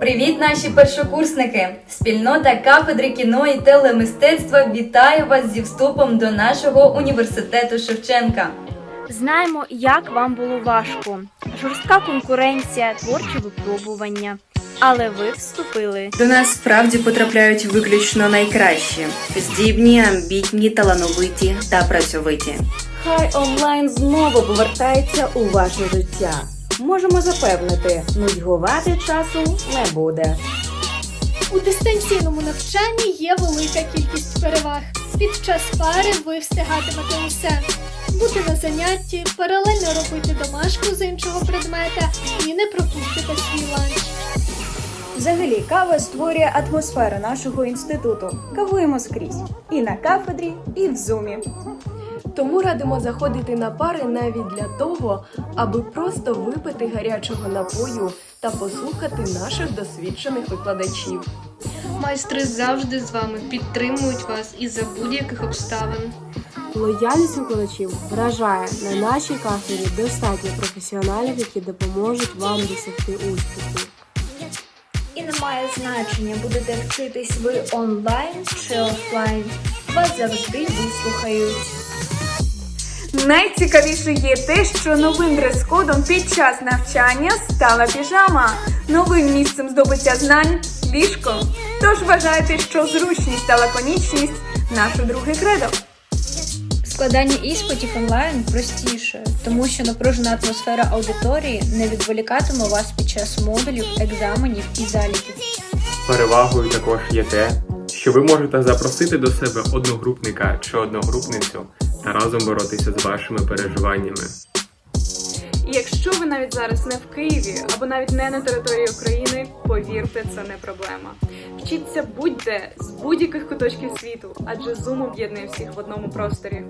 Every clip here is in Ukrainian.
Привіт, наші першокурсники! Спільнота кафедри кіно і телемистецтва вітає вас зі вступом до нашого університету Шевченка. Знаємо, як вам було важко. Жорстка конкуренція, творчі випробування. Але ви вступили. До нас справді потрапляють виключно найкращі, здібні, амбітні, талановиті та працьовиті. Хай онлайн знову повертається у ваше життя. Можемо запевнити, нудьгувати часу не буде. У дистанційному навчанні є велика кількість переваг. Під час пари ви встигатимете усе. Бути на занятті, паралельно робити домашку з іншого предмета і не пропустити свій ланч. Взагалі, кава створює атмосферу нашого інституту. Кавуємо скрізь і на кафедрі, і в зумі. Тому радимо заходити на пари навіть для того, аби просто випити гарячого напою та послухати наших досвідчених викладачів. Майстри завжди з вами підтримують вас і за будь-яких обставин. Лояльність викладачів вражає на нашій кафедрі достатньо професіоналів, які допоможуть вам досягти успіху. І не має значення, будете вчитись ви онлайн чи офлайн. Вас завжди вислухають. Найцікавіше є те, що новим дрес-кодом під час навчання стала піжама. Новим місцем здобуття знань ліжко. Тож вважайте, що зручність та лаконічність наше друге кредо. Складання іспитів онлайн простіше, тому що напружена атмосфера аудиторії не відволікатиме вас під час модулів, екзаменів і заліків. Перевагою також є те, що ви можете запросити до себе одногрупника чи одногрупницю та разом боротися з вашими переживаннями. І якщо ви навіть зараз не в Києві або навіть не на території України, повірте, це не проблема. Вчіться будь-де з будь-яких куточків світу, адже Zoom об'єднує всіх в одному просторі.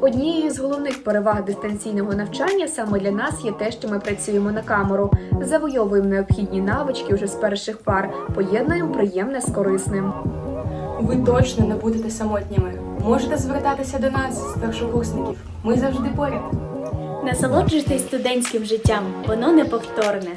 Однією з головних переваг дистанційного навчання саме для нас є те, що ми працюємо на камеру, завойовуємо необхідні навички вже з перших пар, поєднуємо приємне з корисним. Ви точно не будете самотніми. Можете звертатися до нас старшокурсників. Ми завжди поряд. Насолоджуйтесь студентським життям, воно неповторне.